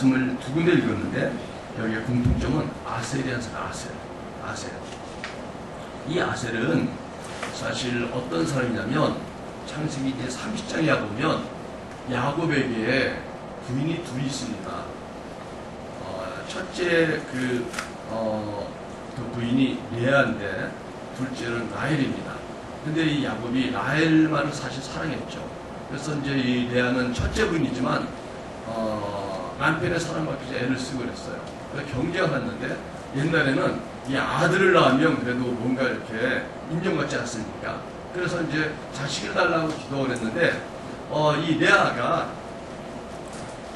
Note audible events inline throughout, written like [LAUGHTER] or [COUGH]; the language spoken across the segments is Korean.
말씀을 두 군데 읽었는데 여기에 공통점은 아셀이라는 사람, 아셀. 아셀. 이 아셀은 사실 어떤 사람이냐면 창세기 이제 30장에 보면 야곱에게 부인이 둘이 있습니다. 어, 첫째 그, 어, 그 부인이 레아인데 둘째는 라헬입니다. 근데 이 야곱이 라헬만을 사실 사랑했죠. 그래서 이제 이 레아는 첫째 부인이지만 어, 남편의 사랑받기 위해서 애를 쓰고 그랬어요. 그래서 경쟁을 했는데 옛날에는 이 아들을 낳으면 그래도 뭔가 이렇게 인정받지 않습니까? 그래서 이제 자식을 달라고 기도를 했는데 어, 이 레아가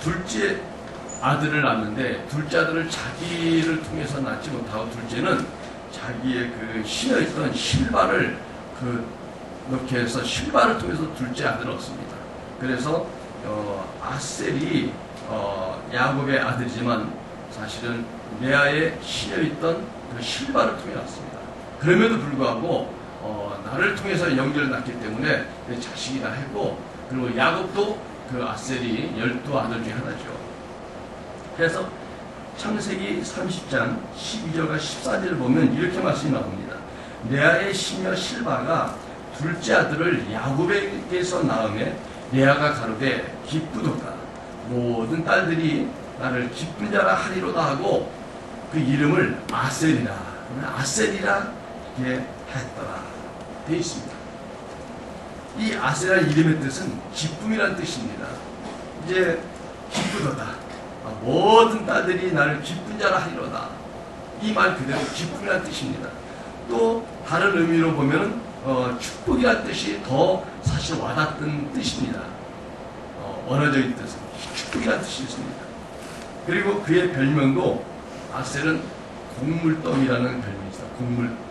둘째 아들을 낳는데 둘째 아들을 자기를 통해서 낳지 못하고 둘째는 자기의 그 신어 있던 실바를 그 이렇게 해서 실바를 통해서 둘째 아들을 얻습니다. 그래서 어, 아셀이 어, 야곱의 아들이지만 사실은 레아의 신여 있던 그 실바를 통해 왔습니다. 그럼에도 불구하고 어, 나를 통해서 영계를 낳기 때문에 내 자식이다 했고 그리고 야곱도 그 아셀이 열두 아들 중에 하나죠. 그래서 창세기 30장 12절과 14절을 보면 이렇게 말씀이 나옵니다. 레아의 시녀 실바가 둘째 아들을 야곱에게서 낳음에 레아가 가로되 기쁘도다. 모든 딸들이 나를 기쁜 자라 하리로다 하고 그 이름을 아셀이라 아셀이라 이렇게 했더라 되어 있습니다. 이 아셀이라는 이름의 뜻은 기쁨이라는 뜻입니다. 이제 기쁘도다. 아, 모든 딸들이 나를 기쁜 자라 하리로다. 이 말 그대로 기쁨이라는 뜻입니다. 또 다른 의미로 보면 어, 축복이라는 뜻이 더 사실 와닿던 뜻입니다. 어, 언어적인 뜻은 축복이라는 뜻이 있습니다. 그리고 그의 별명도 아셀은 곡물떡이라는 별명이 있어요. 곡물떡.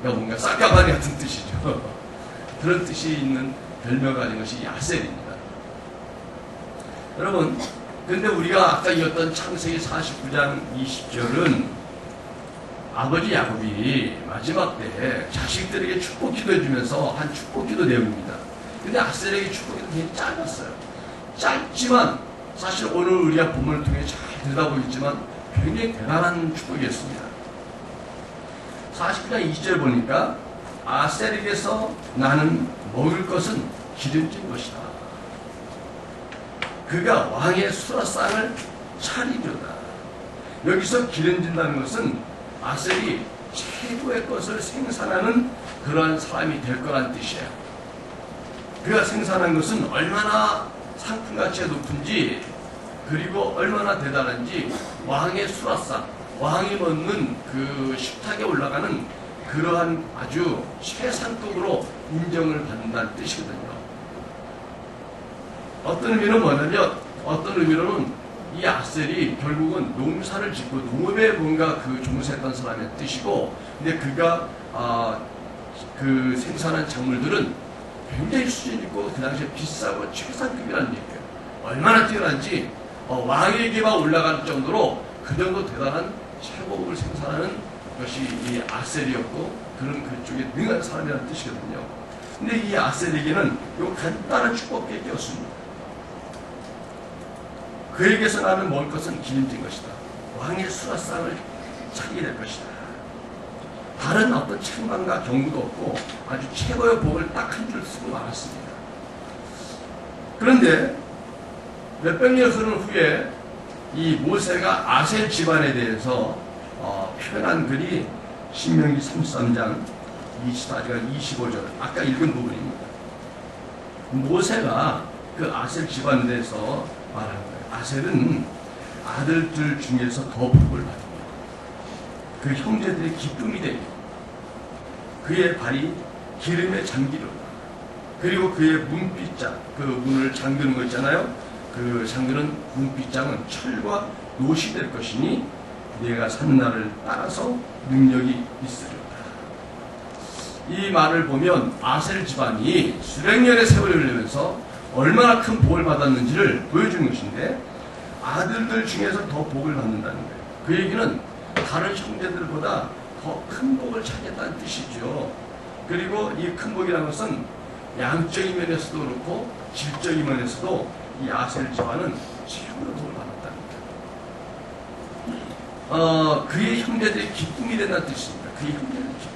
그러니까 뭔가 쌀가마니 같은 뜻이죠. [LAUGHS] 그런 뜻이 있는 별명을 가진 것이 아셀입니다. 여러분, 근데 우리가 아까 읽었던 창세기 49장 20절은 아버지 야곱이 마지막 때 자식들에게 축복 기도해 주면서 한 축복 기도 내용입니다. 근데 아셀에게 축복 기도 굉장히 짧았어요. 짧지만 사실 오늘 우리가 본문을 통해 잘 들여다보겠지만 굉장히 대단한 축복이었습니다. 40장 20절 보니까 아셀에게서 나는 먹을 것은 기름진 것이다. 그가 왕의 수라상을 차리려다. 여기서 기름진다는 것은 아셀이 최고의 것을 생산하는 그러한 사람이 될 거란 뜻이에요. 그가 생산한 것은 얼마나 상품 가치가 높은지 그리고 얼마나 대단한지 왕의 수라상, 왕이 먹는 그 식탁에 올라가는 그러한 아주 최상급으로 인정을 받는다는 뜻이거든요. 어떤 의미는 뭐냐면 어떤 의미로는 이 아셀이 결국은 농사를 짓고 농업에 뭔가 그 종사했던 사람의 뜻이고 근데 그가 아, 그 생산한 작물들은 굉장히 수준 있고 그 당시에 비싸고 최상급이라는 얘기예요. 얼마나 뛰어난지 어, 왕에게만 올라갈 정도로 그 정도 대단한 최고급을 생산하는 것이 이 아셀이었고 그런 그쪽에 능한 사람이라는 뜻이거든요. 근데 이 아셀에게는 요 간단한 축복이 었습니다 그에게서 나는 먹을 것은 기름진 것이다. 왕의 수라상을 차리게 될 것이다. 다른 어떤 책망과 경고도 없고 아주 최고의 복을 딱 한 줄 쓰고 말았습니다. 그런데 몇백 년 흐른 후에 이 모세가 아셀 집안에 대해서 어, 표현한 글이 신명기 33장 24절 25절 아까 읽은 부분입니다. 모세가 그 아셀 집안에 대해서 말한 거예요. 아셀은 아들들 중에서 더 복을 받고 그 형제들의 기쁨이 되고 그의 발이 기름에 잠기려 그리고 그의 문빗장 그 문을 잠그는 거 있잖아요. 그 잠그는 문빗장은 철과 노시 될 것이니 내가 산 날을 따라서 능력이 있으리라. 이 말을 보면 아셀 집안이 수백년의 세월을 흘리면서 얼마나 큰 복을 받았는지를 보여주는 것인데 아들들 중에서 더 복을 받는다는 거예요. 그 얘기는 다른 형제들보다 더 큰 복을 찾겠다는 뜻이죠. 그리고 이 큰 복이라는 것은 양적인 면에서도 그렇고 질적인 면에서도 이 아셀 집안은 최고로 받았다는 거예요. 어, 그의 형제들이 기쁨이 된다는 뜻입니다. 그의 형제들이 기쁨.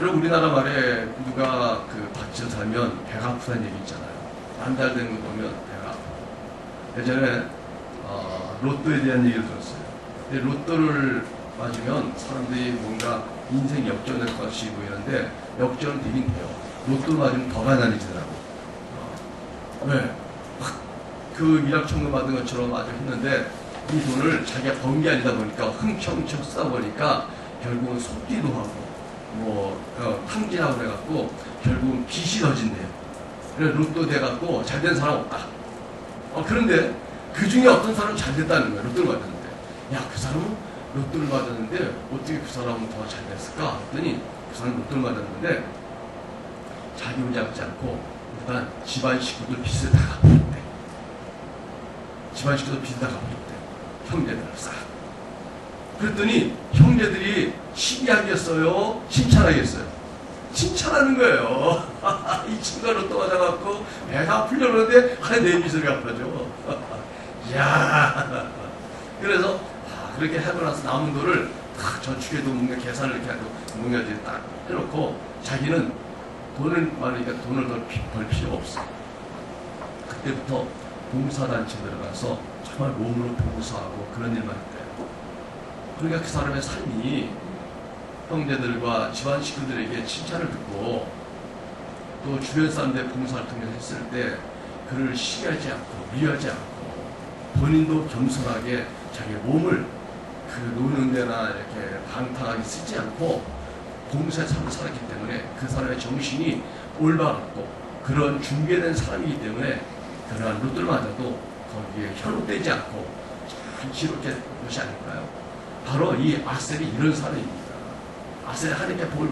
여러분 우리나라 말에 누가 그 밭을 살면 배가 아프다는 얘기 있잖아요. 한 달 된 거 보면 배가 아파. 예전에 어, 로또에 대한 얘기를 들었어요. 근데 로또를 맞으면 사람들이 뭔가 인생 역전될 것이 보이는데 역전은 되긴 돼요. 로또를 맞으면 더 가난해지더라고. 어, 왜? 막그 일확천금 받은 것처럼 아주 했는데 이 돈을 자기가 번 게 아니다 보니까 흥청흥청 쓰다 보니까 결국은 속기도 하고 뭐 어, 탕진하고 그래갖고 결국은 빚이 더 진대요. 그래 로또 돼갖고 잘 된 사람 없다. 어, 그런데 그 중에 어떤 사람은 잘 됐다는 거야. 로또를 받았는데. 야, 그 사람은 로또를 받았는데 어떻게 그 사람은 더 잘 됐을까? 했더니 그 사람은 로또를 받았는데 자기 혼자 받지 않고 일단 집안 식구들 빚을 다 갚았대. 집안 식구들 빚을 다 갚았대. 형제들 싹. 그랬더니 형제들이 시기하겠어요? 칭찬하겠어요? 칭찬하는 거예요. [LAUGHS] 이 친구가 로또 맞아갖고 배가 풀려오는데 하나 내 빚을 갚아줘. [LAUGHS] 이야. 그래서 아, 그렇게 하고 나서 남은 돈을 다 저축해도 뭔가 계산을 이렇게 하고 뭔가 이제 딱 해놓고 자기는 돈을 많으니까 돈을 더 벌 필요가 없어. 그때부터 봉사단체 들어가서 정말 몸으로 봉사하고 그런 일만 했대요. 그러니까 그 사람의 삶이 형제들과 집안 식구들에게 칭찬을 듣고 또 주변 사람들의 봉사활동을 했을 때 그를 시기하지 않고 미워하지 않고 본인도 겸손하게 자기 몸을 그 노는 데나 이렇게 방탕하게 쓰지 않고 봉사의 삶을 살았기 때문에 그 사람의 정신이 올바랐고 그런 중개된 사람이기 때문에 그러한 맞아도 거기에 현혹되지 않고 잘 지롭게 된 것이 아닐까요? 바로 이 아셀이 이런 사람입니다. 아셀이 하나님께 복을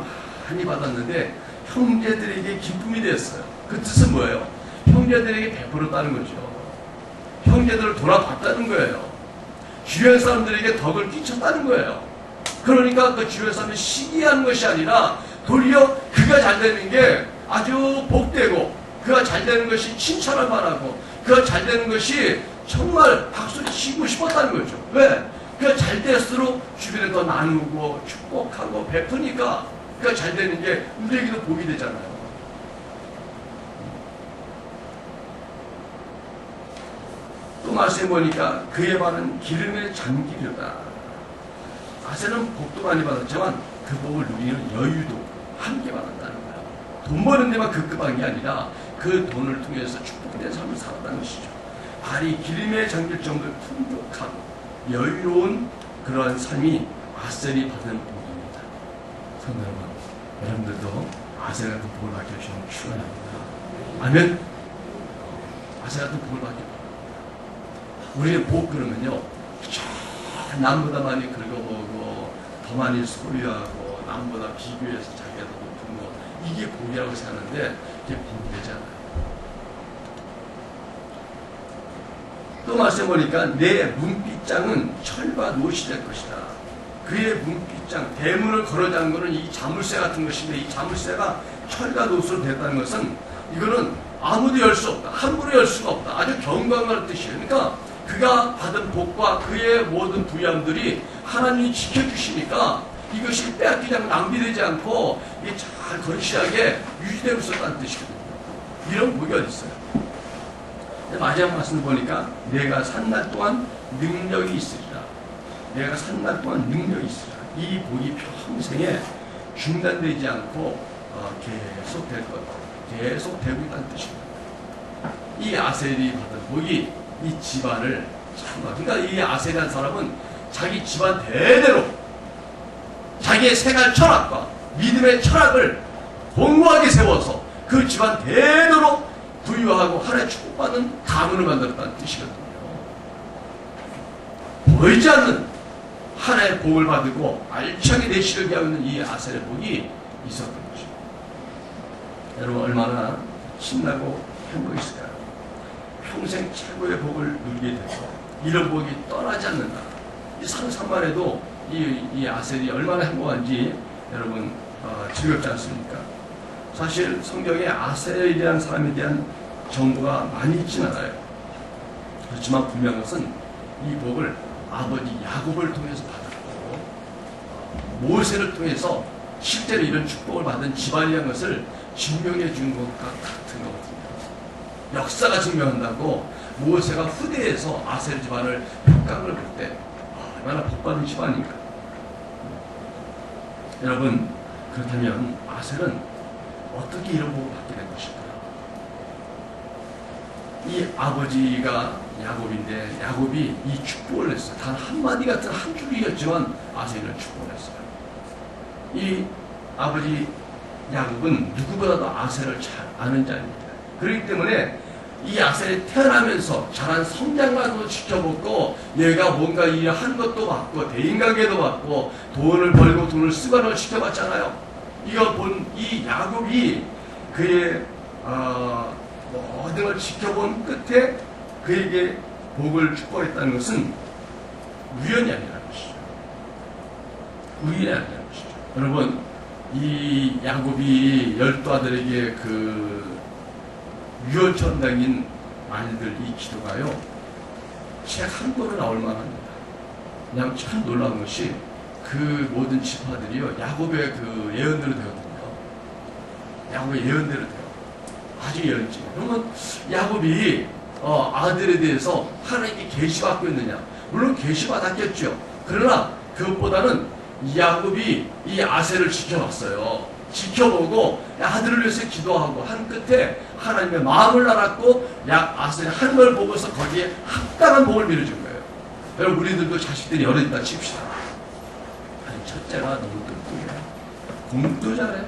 많이 받았는데 형제들에게 기쁨이 됐어요. 그 뜻은 뭐예요? 형제들에게 베풀었다는 거죠. 형제들을 돌아봤다는 거예요. 주변 사람들에게 덕을 끼쳤다는 거예요. 그러니까 그 주변 사람이 시기하는 것이 아니라 도리어 그가 잘 되는 게 아주 복되고 그가 잘 되는 것이 칭찬을 만하고 그가 잘 되는 것이 정말 박수를 치고 싶었다는 거죠. 왜? 그가 잘 될수록 주변에 더 나누고 축복하고 베푸니까 그가 잘 되는 게 우리에게도 복이 되잖아요. 또 말씀해 보니까 그의 말은 기름에 잠기려다. 아세는 복도 많이 받았지만 그 복을 누리는 여유도 함께 받았다는 거예요. 돈 버는 데만 급급한 게 아니라 그 돈을 통해서 축복된 삶을 살았다는 것이죠. 발이 기름에 잠길 정도로 풍족하고 여유로운 그러한 삶이 아셀이 받은 복입니다. 성도 여러분, 여러분들도 아셀 같은 복을 받게 주시면 축원합니다. 아멘. 아셀 같은 복을 받게. 우리의 복 그러면요, 저 남보다 많이 긁어보고 더 많이 소유하고 남보다 비교해서 자기가 더 높은 거 이게 복이라고 생각하는데 이게 복이 되지 않아요. 또 말씀 보니까 내 문빗장은 철과 노시 될 것이다. 그의 문빗장, 대문을 걸어 잠그는 이 자물쇠 같은 것인데 이 자물쇠가 철과 노수로 됐다는 것은 이거는 아무도 열 수 없다. 함부로 열 수가 없다. 아주 경건한 뜻이에요. 그러니까 그가 받은 복과 그의 모든 부양들이 하나님이 지켜주시니까 이것이 빼앗기지 않고 낭비되지 않고 이게 잘 건실하게 유지되고 있었다는 뜻이거든요. 이런 복이 어디 있어요? 마지막 말씀 보니까 내가 산날 동안 능력이 있으리라. 내가 산날 동안 능력이 있으리라. 이 복이 평생에 중단되지 않고 어, 계속 될 것, 계속 되고 있다는 뜻입니다. 이 아셀이 받은 복이 이 집안을 참, 그러니까 이 아셀이라는 사람은 자기 집안 대대로 자기의 생활 철학과 믿음의 철학을 공고하게 세워서 그 집안 대대로 부유하고 하나의 축복받는 가문을 만들었다는 뜻이거든요. 보이지 않는 하나의 복을 받고 알차게 내실을 하고 있는 이 아셀의 복이 있었던 거죠. 여러분 얼마나 신나고 행복했을까요? 평생 최고의 복을 누리게 되고 이런 복이 떠나지 않는다. 이 상상만 해도 이, 이 아셀이 얼마나 행복한지 여러분 어, 즐겁지 않습니까? 사실 성경에 아셀에 대한 사람에 대한 정보가 많이 있진 않아요. 그렇지만 분명한 것은 이 복을 아버지 야곱을 통해서 받았고 어, 모세를 통해서 실제로 이런 축복을 받은 집안이라는 것을 증명해 준 것과 같은 거거든요. 역사가 증명한다고 모세가 후대에서 아셀 집안을 평가를 볼때 아, 얼마나 복받은 집안인가. 여러분 그렇다면 아셀은 어떻게 이런 복을 받게 된 것일까? 이 아버지가 야곱인데 야곱이 이 축복을 했어요. 단 한마디 같은 한 줄이었지만 아셀은 축복을 했어요. 이 아버지 야곱은 누구보다도 아셀을 잘 아는 자입니다. 그렇기 때문에 이 아셀이 태어나면서 자란 성장만도 지켜보고 얘가 뭔가 일을 한 것도 봤고 대인관계도 봤고 돈을 벌고 돈을 쓰고 걸 지켜봤잖아요. 이거 본 이 야곱이 그의 어, 모든 걸 지켜본 끝에 그에게 복을 축복했다는 것은 우연이 아니라는 것이죠. 우연이 아니라는 것이죠. 여러분 이 야곱이 열두 아들에게 그 담긴 말들 이 기도가요 책 한 권으로 나올 만합니다. 그냥 참 놀라운 것이 그 모든 지파들이요 야곱의 그 예언대로 되거든요. 야곱의 예언대로 돼요. 아주 예언지. 그러면 야곱이 어, 아들에 대해서 하나님께 계시받고 있느냐? 물론 계시받았겠죠. 그러나 그것보다는 이 야곱이 이 아세를 지켜봤어요. 지켜보고 아들을 위해서 기도하고 한 끝에 하나님의 마음을 알았고 약 아세의 하는 걸 보고서 거기에 합당한 복을 밀어준 거예요. 여러분 우리들도 자식들이 여러 있다 칩시다. 아니 첫째가 너무 뚱뚱해. 공도 잘해.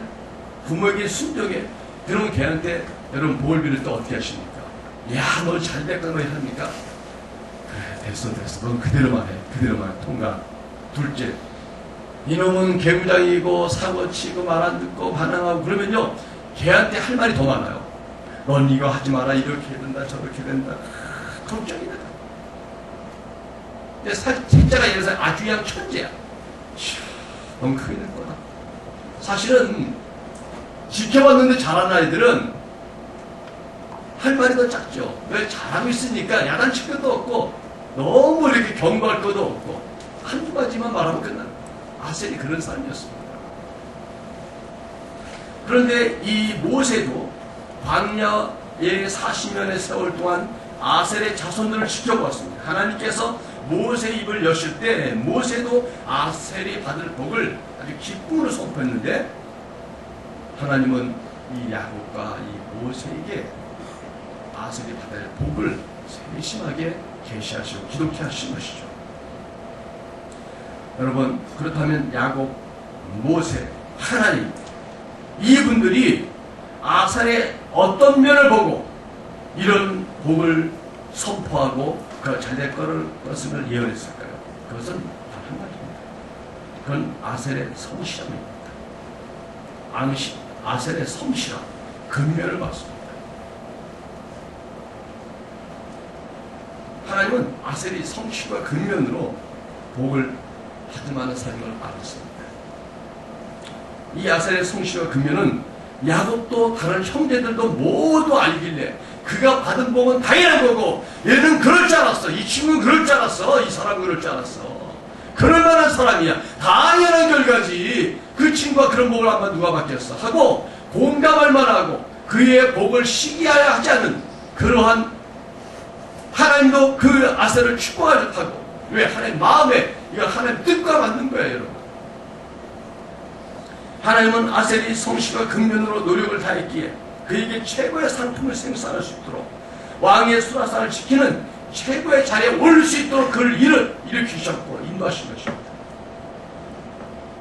부모에게 순종해. 그러면 걔한테 여러분 복을 빌을 때 어떻게 하십니까? 야, 너잘너 합니까? 그래, 됐어, 됐어. 넌 그대로만 해. 그대로만 해. 통과. 둘째. 이놈은 개구장이고 사고치고 말 안 듣고 반항하고 그러면요. 걔한테 할 말이 더 많아요. 넌 이거 하지 마라. 이렇게 된다, 저렇게 된다. 아, 걱정이 나. 근데 사- 셋째가 이래서 아주 그냥 천재야. 너무 크게 될 거다. 사실은 지켜봤는데 잘하는 아이들은 할 말이 더 작죠. 왜 잘하고 있으니까 야단칠 것도 없고 너무 이렇게 경고할 것도 없고 한두 가지만 말하면 끝나. 아셀이 그런 사람이었습니다. 그런데 이 모세도 광야의 40년의 세월 동안 아셀의 자손들을 지켜보았습니다. 하나님께서 모세 입을 여실 때 모세도 아셀이 받을 복을 아주 기쁨으로 선포했는데 하나님은 이 야곱과 이 모세에게 아셀이 받을 복을 세심하게 계시하시고 기독케 하신 것이죠. 여러분 그렇다면 야곱, 모세, 하나님 이분들이 아살의 어떤 면을 보고 이런 복을 선포하고 그 잘될 것을 예언했을까요? 그것은 단 한 가지입니다. 그건 아셀의 성실함입니다. 아셀의 성실함, 근면을 봤습니다. 하나님은 아셀이 성실과 근면으로 복을 받을만한 삶을 알았습니다. 이 아셀의 성실과 근면은 야곱도 다른 형제들도 모두 알길래 그가 받은 복은 당연한 거고 얘는 그럴 줄 알았어. 이 친구는 그럴 줄 알았어. 이 사람은 그럴 줄 알았어. 그럴 만한 사람이야. 당연한 결과지. 그 친구가 그런 복을 한번 누가 받겠어. 하고 공감할 만하고 그의 복을 시기하여 하지 않는 그러한 하나님도 그 아셀을 축복하고 왜 하나님 마음에 이거 하나님 뜻과 맞는 거예요, 여러분. 하나님은 아셀이 성실과 근면으로 노력을 다했기에 그에게 최고의 상품을 생산할 수 있도록 왕의 수라상을 지키는 최고의 자리에 오를 수 있도록 그를 일을 일으키셨고 인도하신 것입니다.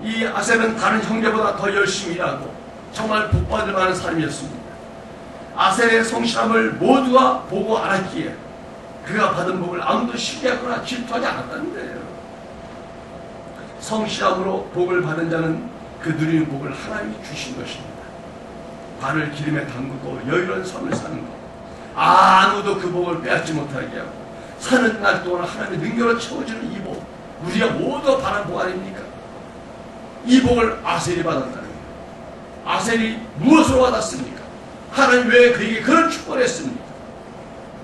이 아셀은 다른 형제보다 더 열심히 일하고 정말 복받을 만한 사람이었습니다. 아셀의 성실함을 모두가 보고 알았기에 그가 받은 복을 아무도 시기하거나 질투하지 않았다는 거예요. 성실함으로 복을 받은 자는 그 누리는 복을 하나님이 주신 것입니다. 발을 기름에 담그고 여유로운 삶을 사는 것. 아무도 그 복을 빼앗지 못하게 하고 사는 날 동안 하나님의 능력으로 채워주는 이 복. 우리가 모두 바란 복 아닙니까? 이 복을 아셀이 받았다는 거예요. 아셀이 무엇으로 받았습니까? 하나님 왜 그에게 그런 축복을 했습니까?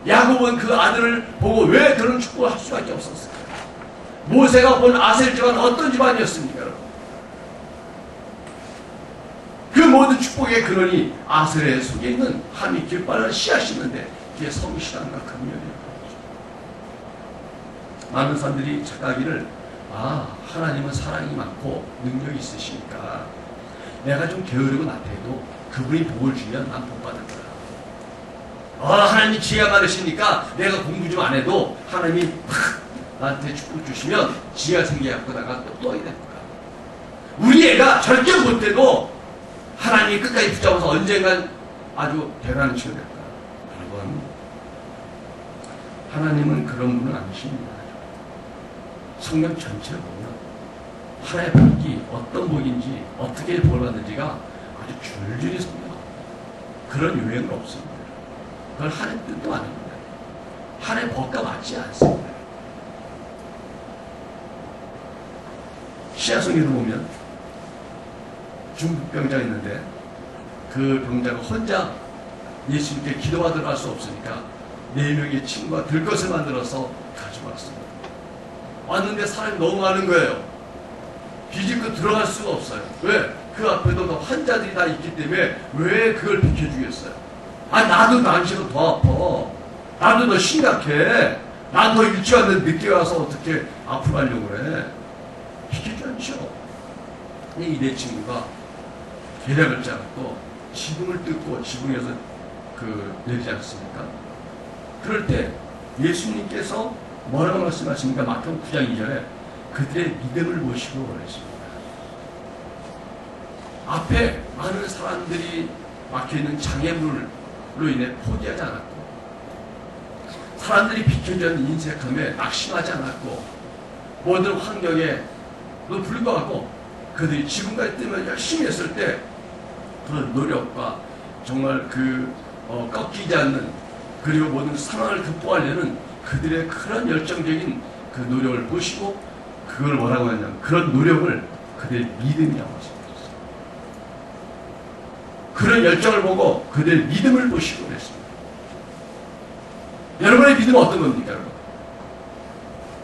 야곱은 그 아들을 보고 왜 그런 축복을 할 수밖에 없었을까요? 모세가 본 아셀 집안 어떤 집안이었습니까? 그 모든 축복의 근원이 아셀의 속에 있는 하나님 길바를 씨앗이는데 그게 성실함과 긍휼이에요. 많은 사람들이 착각하기를 아 하나님은 사랑이 많고 능력이 있으시니까 내가 좀 게으르고 나태해도 그분이 복을 주면 난 복 받을 거야. 아 하나님 지혜가 많으시니까 내가 공부 좀 안 해도 하나님이 팍 나한테 축복 주시면 지혜가 생겨갖고 내가 또 떠야 될 거야. 우리 애가 절대 못해도 하나님이 끝까지 붙잡아서 언젠간 아주 대단한 치가 될 거야. 여러분 하나님은 그런 분은 아니십니다. 성경 전체를 보면 하나의 복이 어떤 복인지 어떻게 볼 받는지가 아주 줄줄이 성경 그런 요행은 없습니다. 그걸 하나님 뜻도 아닙니다. 하나의 법과 맞지 않습니다. 시야성에도 보면 중국 병자가 있는데 그 병자가 혼자 예수님께 기도하도록 할수 없으니까 네 명의 친구가 들 것을 만들어서 가지고 왔습니다. 왔는데 사람이 너무 많은 거예요. 비집고 들어갈 수가 없어요. 왜? 그 앞에도 다 환자들이 다 있기 때문에 왜 그걸 비켜주겠어요? 아, 나도 난시가 더 아파. 나도 더 심각해. 난더 일찍 왔는데 늦게 와서 어떻게 앞으로 가려고 그래. 않죠. 근데 이내 친구가 계략을 짜고 지붕을 뜯고 지붕에서 그 내리지 않습니까? 그럴 때 예수님께서 뭐라고 말씀하십니까? 마태복음 9장 2절에 그들의 믿음을 보시고 그랬습니다. 앞에 많은 사람들이 막혀있는 장애물로 인해 포기하지 않았고 사람들이 비켜주는 인색함에 낙심하지 않았고 모든 환경에 도 불구하고 그들이 지금까지 뜨면 열심히 했을 때 그런 노력과 정말 그 어, 꺾이지 않는 그리고 모든 상황을 극복하려는 그들의 그런 열정적인 그 노력을 보시고 그걸 뭐라고 하냐면 그런 노력을 그들의 믿음이라고 하십니다. 그런 열정을 보고 그들의 믿음을 보시고 그랬습니다. 여러분의 믿음은 어떤 겁니까, 여러분?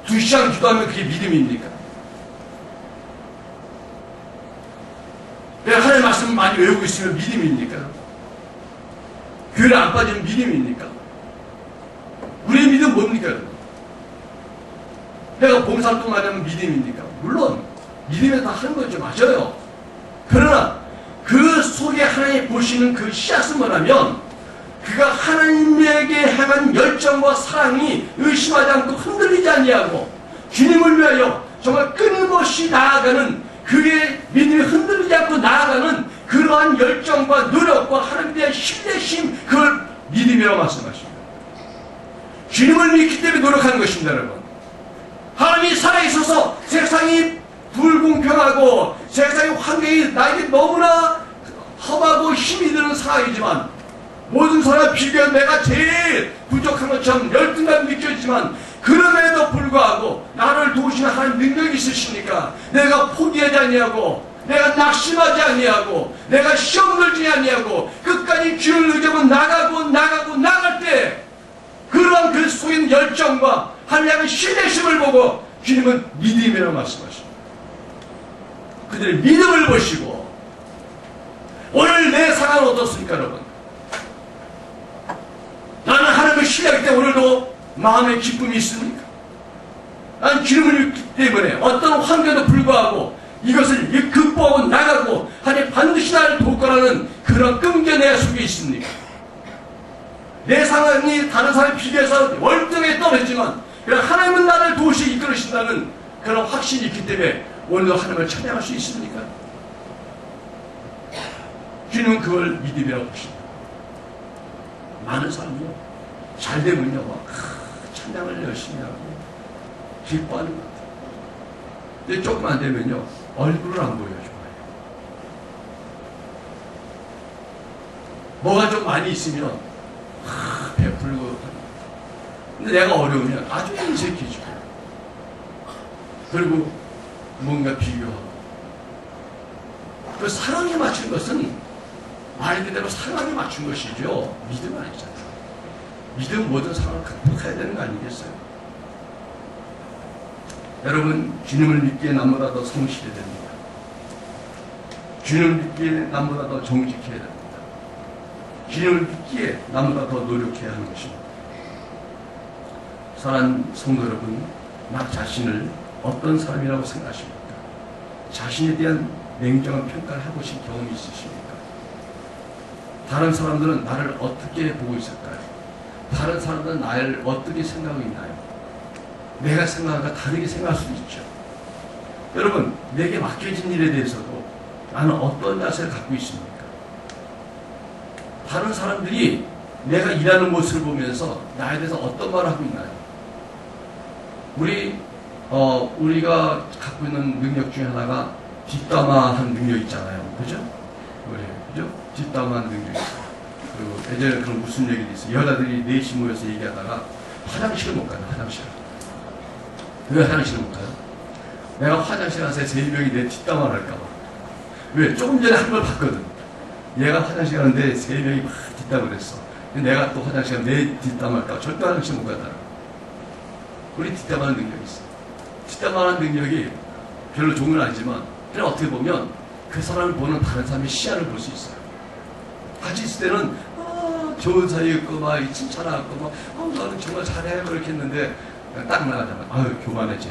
두 시간 기도하면 그게 믿음입니까? 내가 하나님 말씀을 많이 외우고 있으면 믿음입니까? 교회를 안 빠지면 믿음입니까? 우리의 믿음 뭡니까? 내가 봉사활동 안 하면 믿음입니까? 물론 믿음에 다 하는 거죠. 맞아요. 그러나 그 속에 하나님 보시는 그 씨앗은 뭐냐면 그가 하나님에게 향한 열정과 사랑이 의심하지 않고 흔들리지 아니하고 주님을 위하여 정말 끊임없이 나아가는 그의 믿음이 흔들리지 않고 나아가는 그러한 열정과 노력과 하나님에 대한 신뢰심 그걸 믿음이라고 말씀하십니다. 주님을 믿기 때문에 노력하는 것입니다, 여러분. 하나님이 살아있어서 세상이 불공평하고 세상의 환경이 나에게 너무나 험하고 힘이 드는 상황이지만 모든 사람 비교해 내가 제일 부족한 것처럼 열등감 느껴지지만 그럼에도 불구하고 나를 도우시는 능력이 있으시니까 내가 포기하지 아니하고 내가 낙심하지 아니하고 내가 시험 들지 아니하고 끝까지 주를 의지하고 나가고 나가고 나갈 때 그러한 그 속에 있는 열정과 하나님의 신뢰심을 보고 주님은 믿음이라고 말씀하십니다. 그들의 믿음을 보시고 오늘 내 상황은 어떻습니까 여러분? 나는 하나님을 신뢰하기 때문에 오늘도 마음의 기쁨이 있습니까? 난 기름을 때문에 어떤 환경에도 불구하고 이것을 극복하고 나가고 하나님 반드시 나를 도울 거라는 그런 끈기 내 속에 있습니까? 내 상황이 다른 사람에 비교해서 월등히 떨어지지만 하나님은 나를 도우시 이끌으신다는 그런 확신이 있기 때문에 오늘도 하나님을 찬양할 수 있습니까? 주님은 그걸 믿음이라고 보십니다. 많은 사람이요. 잘 되면요. 막 찬양을 열심히 하고 기뻐하는 것 같아요. 근데 조금 안 되면요. 얼굴을 안 보여줘요. 뭐가 좀 많이 있으면 하, 베풀고 근데 내가 어려우면 아주 인색해지고 그리고 뭔가 비교하고 그 사랑에 맞춘 것은 말 그대로 사랑에 맞춘 것이죠 믿음 아니잖아요 믿음 모든 상황을 극복해야 되는 거 아니겠어요 여러분 주님을 믿기에 남보다 더 성실해야 됩니다. 주님을 믿기에 남보다 더 정직해야 됩니다. 주님을 믿기에 남보다 더 노력해야 하는 것입니다. 사랑하는 성도 여러분, 나 자신을 어떤 사람이라고 생각하십니까? 자신에 대한 냉정한 평가를 해보신 경험이 있으십니까? 다른 사람들은 나를 어떻게 보고 있을까요? 다른 사람들은 나를 어떻게 생각하고 있나요? 내가 생각과 다르게 생각할 수도 있죠. 여러분, 내게 맡겨진 일에 대해서도 나는 어떤 자세를 갖고 있습니까? 다른 사람들이 내가 일하는 모습을 보면서 나에 대해서 어떤 말을 하고 있나요? 우리 어, 우리가 갖고 있는 능력 중에 하나가 뒷담화한 능력 있잖아요. 그죠? 우리, 그죠? 뒷담화한 있어요. 그리고 예전에 그런 무슨 얘기도 있어요. 여자들이 넷이 모여서 얘기하다가 화장실을 못 가요, 화장실. 왜 화장실을 못 가요? 내가 화장실 가서 세 명이 내 뒷담화를 할까봐. 왜? 조금 전에 한 걸 봤거든. 얘가 화장실 가는데 세 명이 막 뒷담화를 했어. 내가 또 화장실 가면 내 뒷담화 할까 절대 화장실 못 가더라. 우리 뒷담화하는 능력이 있어. 뒷담화하는 능력이 별로 좋은 건 아니지만 그냥 어떻게 보면 그 사람을 보는 다른 사람의 시야를 볼 수 있어요. 같이 있을 때는 아, 좋은 사이였고 막 칭찬하고 막 어, 너는 정말 잘해 뭐 이렇게 했는데 딱 나가잖아. 아유 교만해 쟤.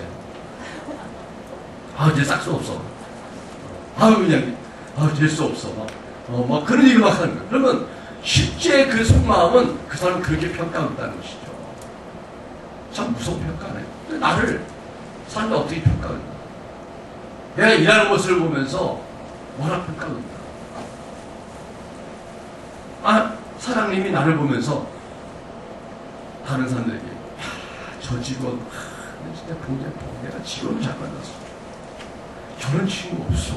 아쟤 싹수 없어. 아유 그냥 아유 될수 없어. 막, 어, 막 그런 얘기를 막 하는 거야. 그러면 실제 그 속마음은 그 사람을 그렇게 평가한다는 것이죠. 참 무서운 평가네. 나를 사람이 어떻게 평가하는가? 내가 일하는 모습을 보면서 뭐라 평가하는가? 아, 사장님이 나를 보면서 다른 사람들에게 야, 저 직원 하, 진짜 봉제 내가 잘 만났어. 저런 친구 없어.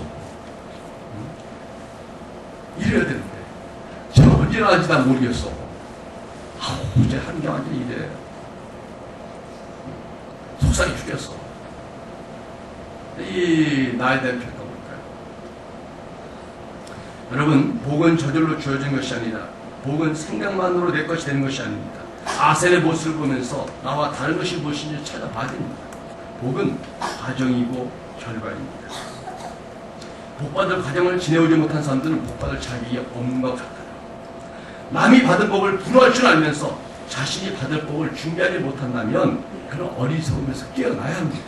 응? 이래야 되는데 저 언제나 하지 난 모르겠어. 아우 이제 완전 이래. 속상해 죽겠어. 이 평가 볼까요? 여러분, 복은 저절로 주어진 것이 아니라 복은 생각만으로 내 것이 되는 것이 아닙니다. 아셀의 모습을 보면서 나와 다른 것이 무엇인지 찾아봐야 됩니다. 복은 과정이고 결과입니다. 복받을 과정을 지내오지 못한 사람들은 복받을 자격이 없는 것 같아요. 남이 받은 복을 불허할 줄 알면서 자신이 받을 복을 준비하지 못한다면 그런 어리석음에서 깨어나야 합니다.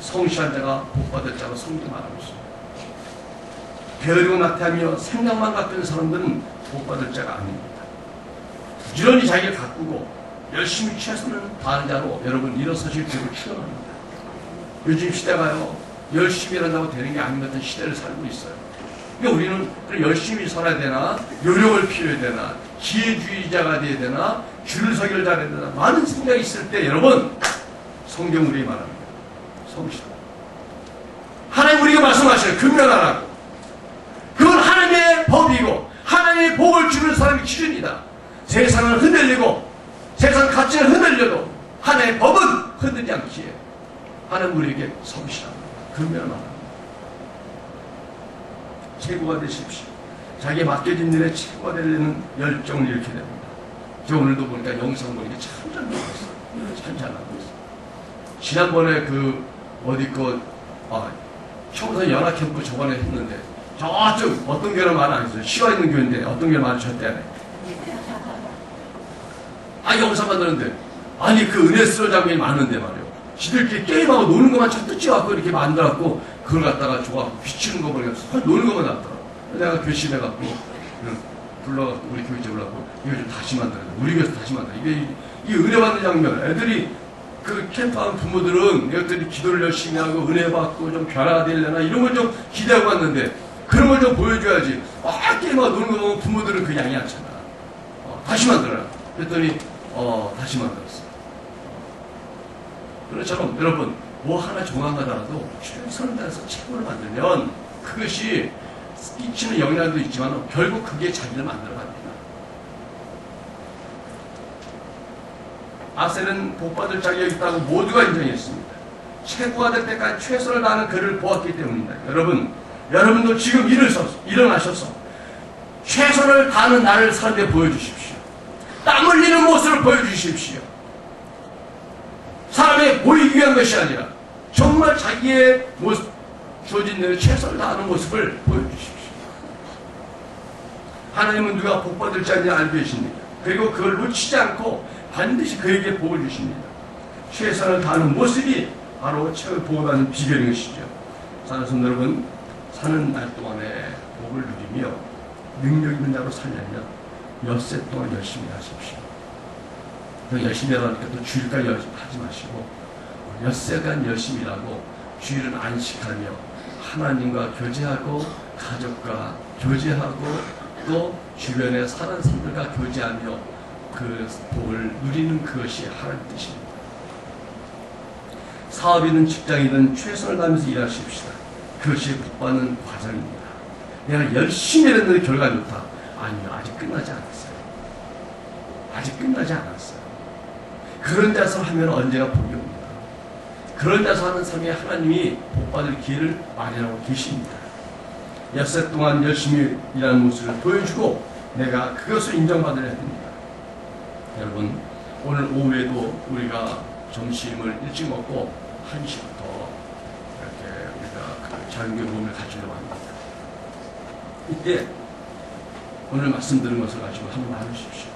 성실한 자가 복받을 자로 성경 말하고 있습니다. 게으르고 나태하며 생각만 갖는 사람들은 복받을 자가 아닙니다. 부지런히 자기를 가꾸고 열심히 최선을 다하는 자로 여러분 일어서실 필요를 축원합니다. 요즘 시대가요 열심히 일한다고 되는 게 아닌 것 같은 시대를 살고 있어요. 그러니까 우리는 열심히 살아야 되나 요령을 필요해야 되나 지혜주의자가 돼야 되나 줄 서기를 잘해야 되나 많은 생각이 있을 때 여러분 성경 우리 말합니다. 성실. 하나님 우리가 말씀하셔요. 금연하라고. 그건 하나님의 법이고 하나님의 복을 주는 사람이 기준이다. 세상을 흔들리고 세상 가치를 흔들려도 하나님의 법은 흔들지 않기에 하나님 우리에게 성실합니다. 금연하라. 최고가 되십시오. 자기에 맡겨진 일에 최고가 되려는 열정을 잃게 됩니다. 저 오늘도 보니까 영상 보니까 참 잘 나고 있어요. 참 잘 나고 있어요. 지난번에 그 어디 거 아, 청소 연합 캠프 저번에 했는데 저쪽 어떤 교회는 말안 했어요. 시와 있는 교회인데 어떤 안 해. 아 영상 만드는데 아니 그 은혜스러운 장면이 많은데 말이요. 지들끼리 게임하고 노는 것만 자꾸 찍어갖고 이렇게 만들어갖고 그걸 갖다가 좋아 비치는 거 보니까 노는 것만 놨더라. 내가 결심해갖고 불러갖고 우리 교회 쪽으로갖고 이거 좀 다시 만들어. 우리 교회에서 다시 만들어. 이게 이 은혜 받는 장면 애들이 그 캠프하는 부모들은 이것들이 기도를 열심히 하고 은혜 받고 좀 변화되려나 이런 걸 좀 기대하고 왔는데 그런 걸 좀 보여줘야지. 아 게임하고 노는 거 보면 부모들은 그 양이 않잖아. 어, 다시 만들어라. 그랬더니 어 다시 만들었어. 그렇처럼 여러분 뭐 하나 정황하더라도 최선을 다해서 최고를 만들면 그것이 끼치는 영향도 있지만 결국 그게 자기를 만들어갑니다. 아셀은 복받을 자격이 있다고 모두가 인정했습니다. 최고가 될 때까지 최선을 다하는 그를 보았기 때문입니다. 여러분, 여러분도 지금 일어서, 일어나셔서 최선을 다하는 나를 사람들에 보여주십시오. 땀 흘리는 모습을 보여주십시오. 사람에 보이기 위한 것이 아니라 정말 자기의 모습, 주어진 대로 최선을 다하는 모습을 보여주십시오. 하나님은 누가 복 받을 자인지 알고 계십니다. 그리고 그걸 놓치지 않고 반드시 그에게 복을 주십니다. 최선을 다하는 모습이 바로 최후 복을 받는 비결인 것이죠. 성도 여러분, 사는 날 동안에 복을 누리며 능력 있는 자로 살려면 엿새 동안 열심히 하십시오. 또 열심히 하니까 또 주일까지 하지 마시고 엿새간 열심히 일하고 주일은 안식하며 하나님과 교제하고 가족과 교제하고 또 주변에 사는 사람들과 교제하며 그 복을 누리는 그것이 하나님 뜻입니다. 사업이든 직장이든 최선을 다하면서 일하십시다. 그것이 복받는 과정입니다. 내가 열심히 했는데 결과 좋다. 아니요, 아직 끝나지 않았어요. 아직 끝나지 않았어요. 그런 자서 하면 언제가 복이 옵니다. 그런 자서 하는 삶에 하나님이 복받을 기회를 마련하고 계십니다. 엿새 동안 열심히 일하는 모습을 보여주고 내가 그것을 인정받아야 됩니다. 여러분, 오늘 오후에도 우리가 점심을 일찍 먹고 1시부터 이렇게 우리가 그 자유교 모임을 가지려고 합니다. 이때 오늘 말씀 들은 것을 가지고 한번 나누십시오.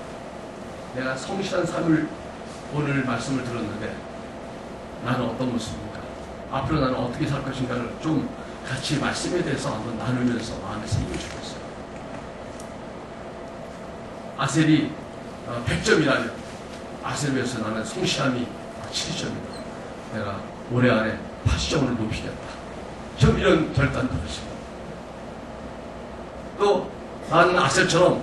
내가 성실한 삶을 오늘 말씀을 들었는데 나는 어떤 모습입니까? 앞으로 나는 어떻게 살 것인가를 좀 같이 말씀에 대해서 한번 나누면서 마음에 새기고 싶었어요. 아셀이 100점이라면 아셀에서 나는 성실함이 70점이다. 내가 올해 안에 80점으로 높이겠다. 좀 이런 결단도 하시고 또 나는 아셀처럼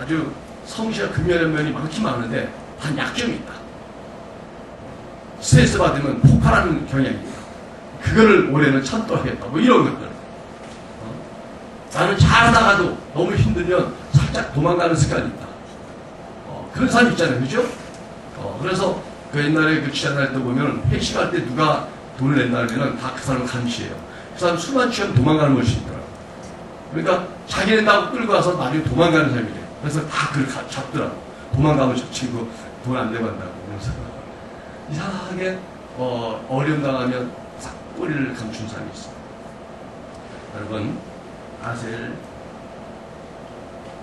아주 성실한 금연한 면이 많긴 많은데 단 약점이 있다. 스트레스 받으면 폭발하는 경향이 있다. 그거를 올해는 참도하겠다. 뭐 이런 것들. 어? 나는 잘하다가도 너무 힘들면 살짝 도망가는 습관이 있다. 어, 그런 사람 있잖아요. 그죠? 어, 그래서 그 옛날에 그 취한할 때 보면 회식할 때 누가 돈을 낸다 그러면 다 그 사람 감시해요. 그 사람 술만 취하면 도망가는 것이 있더라고. 그러니까 자기 낸다고 끌고 와서 나중에 도망가는 사람이 래. 그래서 다 그걸 가- 잡더라고. 도망가면 저 친구 돈 안 내고 한다고. 그래서 이상하게 어, 어려움 당하면 싹 꼬리를 감춘 사람이 있어요. 여러분, 아셀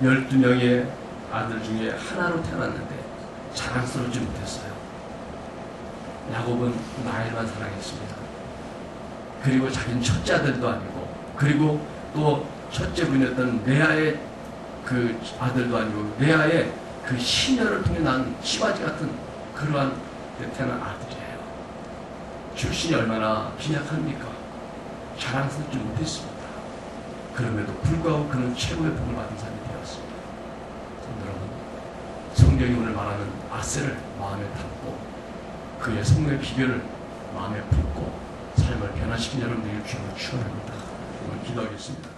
12명의 아들 중에 하나로 태어났는데 자랑스럽지 못했어요. 야곱은 나일만 사랑했습니다. 그리고 자기는 첫째 아들도 아니고, 그리고 또 첫째 분이었던 레아의 그 아들도 아니고, 레아의 그 시녀를 통해 난 시바지 같은 그러한 데 태어난 아들이에요. 출신이 얼마나 빈약합니까? 자랑스럽지 못했습니다. 그럼에도 불구하고 그는 최고의 복을 받은 사람이 되었습니다. 여러분, 성경이 오늘 말하는 아셀을 마음에 담고 그의 성령의 비결을 마음에 품고 삶을 변화시킨 여러분들에게 주님을 축원합니다. 기도하겠습니다.